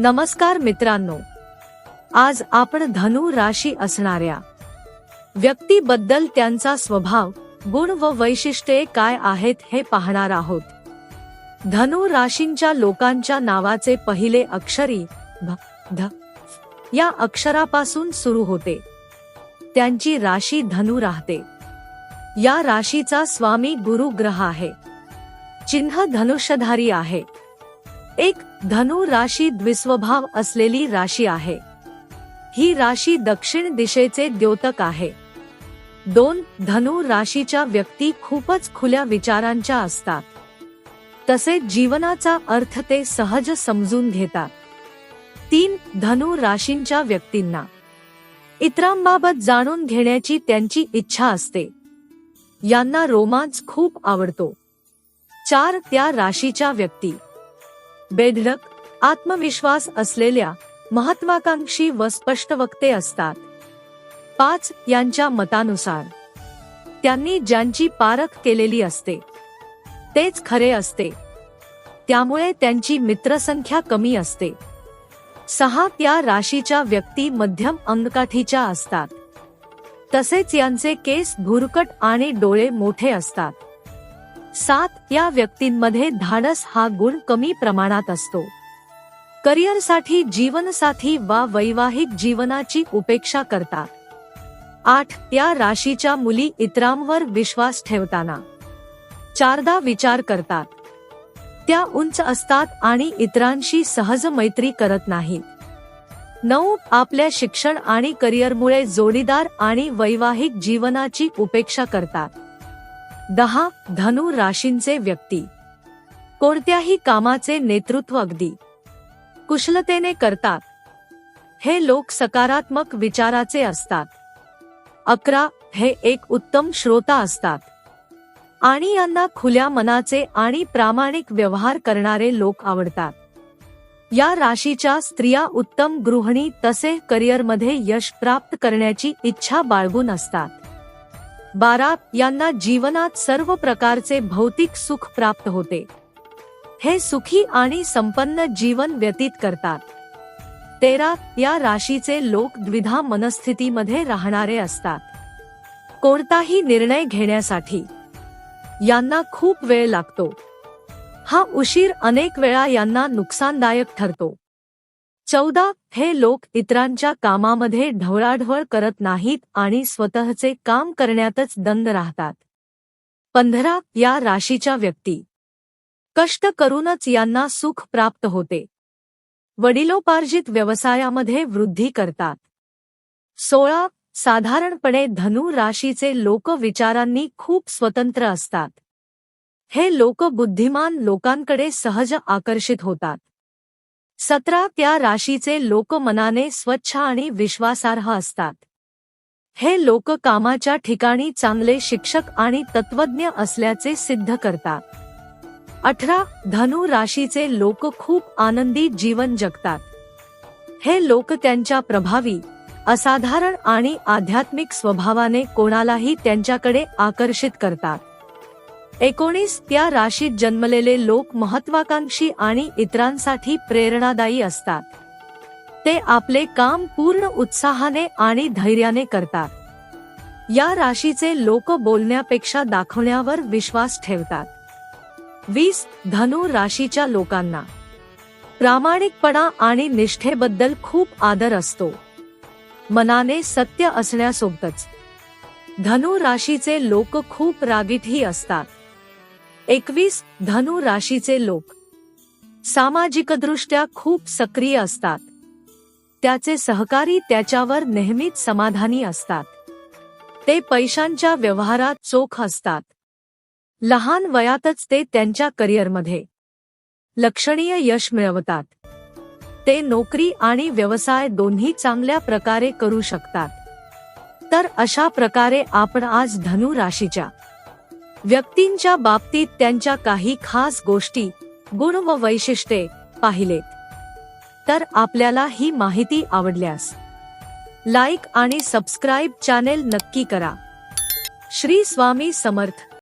नमस्कार मित्रांनो आज आपण धनु राशी असणाऱ्या व्यक्तीबद्दल त्यांचा स्वभाव गुण व वैशिष्ट्ये काय आहेत हे पाहणार आहोत. धनु राशींच्या लोकांच्या नावाचे पहिले अक्षरी भ ध या अक्षरापासून सुरू होते. त्यांची राशी धनु राहते. या राशीचा स्वामी गुरु ग्रह आहे. चिन्ह धनुष्यधारी आहे. एक धनु राशी द्विस्वभाव असलेली राशी आहे. ही राशी दक्षिण दिशेचे द्योतक आहे. दोन धनु राशीच्या व्यक्ती खूपच खुल्या विचारांच्या असतात. तसेच जीवनाचा अर्थ ते सहज समजून घेतात. तीन धनु राशींच्या व्यक्तींना. इतरांबाबत जाणून घेण्याची त्यांची इच्छा असते. यांना रोमांच खूप आवडतो. चार त्या राशीच्या व्यक्ती. बेधडक आत्मविश्वास असलेल्या महत्वाकांक्षी व स्पष्ट वक्ते असतात. पाच यांच्या मतानुसार. त्यांनी ज्यांची पारख केलेली असते तेच खरे असते. त्यामुळे त्यांची मित्रसंख्या कमी असते. सहा त्या राशीच्या व्यक्ती मध्यम अंगकाठीच्या असतात. तसेच यांचे केस भुरकट आणि डोळे मोठे असतात. सात या व्यक्तींमध्ये धाडस हा गुण कमी प्रमाणात असतो. करिअरसाठी जीवनसाथी वा वैवाहिक जीवनाची उपेक्षा करतात. आठ या राशीच्या मुली इतरांवर विश्वास ठेवताना. चारदा विचार करतात. त्या उंच असतात आणि इतरांशी सहज मैत्री करत नाहीत. नऊ आपल्या शिक्षण आणि करिअरमुळे जोडीदार आणि वैवाहिक जीवनाची उपेक्षा करतात. दहा धनु राशींचे व्यक्ती. कोणत्याही कामाचे नेतृत्व अगदी. कुशलतेने करतात. हे लोक सकारात्मक विचाराचे असतात. अकरा हे एक उत्तम श्रोता असतात. आणि यांना खुल्या मनाचे आणि प्रामाणिक व्यवहार करणारे लोक आवडतात. या राशीच्या स्त्रिया उत्तम गृहिणी तसे करिअरमध्ये यश प्राप्त करण्याची इच्छा बाळगून असतात. बारा यांना जीवनात सर्व प्रकारचे भौतिक सुख प्राप्त होते. हे सुखी आणि संपन्न जीवन व्यतीत करतात. तेरा या राशीचे लोक द्विधा मनस्थितीमध्ये राहणारे असतात. कोणताही निर्णय घेण्यासाठी. यांना खूप वेळ लागतो. हा उशीर अनेक वेळा यांना नुकसानदायक ठरतो. चौदा हे लोक इतरांच्या कामामध्ये ढवळाढवळ करत नाहीत आणि स्वतःचे काम करण्यातच दंड राहतात. पंधरा या राशीच्या व्यक्ती. कष्ट करूनच यांना सुख प्राप्त होते. वडिलोपार्जित व्यवसायामध्ये वृद्धी करतात. सोळा साधारणपणे धनु राशीचे लोक विचारांनी खूप स्वतंत्र असतात. हे लोक बुद्धिमान लोकांकडे सहज आकर्षित होतात. सतरा त्या राशीचे लोक मनाने स्वच्छ आणि विश्वासार्ह असतात. हे लोक कामाच्या ठिकाणी चांगले शिक्षक आणि तत्वज्ञ असल्याचे सिद्ध करतात. अठरा धनु राशीचे लोक खूप आनंदी जीवन जगतात. हे लोक त्यांच्या प्रभावी असाधारण आणि आध्यात्मिक स्वभावाने कोणालाही त्यांच्याकडे आकर्षित करतात. एकोणीस त्या राशीत जन्मलेले लोक महत्वाकांक्षी आणि इतरांसाठी प्रेरणादायी असतात. ते आपले काम पूर्ण उत्साहाने आणि धैर्याने करतात. या राशीचे लोक बोलण्यापेक्षा दाखवण्यावर विश्वास ठेवतात. वीस धनु राशीच्या लोकांना. प्रामाणिकपणा आणि निष्ठेबद्दल खूप आदर असतो. मनाने सत्य असण्यासोबतच. धनु राशीचे लोक खूप रागीटही असतात. एकवीस धनु राशीचे लोक. सामाजिकदृष्ट्या खूप सक्रिय असतात. त्याचे सहकारी त्याच्यावर नेहमीच समाधानी असतात. ते पैशांच्या व्यवहारात चोख असतात. लहान वयातच ते त्यांच्या करिअरमध्ये लक्षणीय यश मिळवतात. ते नोकरी आणि व्यवसाय दोन्ही चांगल्या प्रकारे करू शकतात. तर अशा प्रकारे आपण आज धनु राशीच्या व्यक्तींच्या बाबतीत त्यांच्या काही खास गोष्टी गुण व वैशिष्ट्ये पाहिलेत. तर आपल्याला ही माहिती आवडल्यास लाईक आणि सबस्क्राईब चॅनेल नक्की करा. श्री स्वामी समर्थ.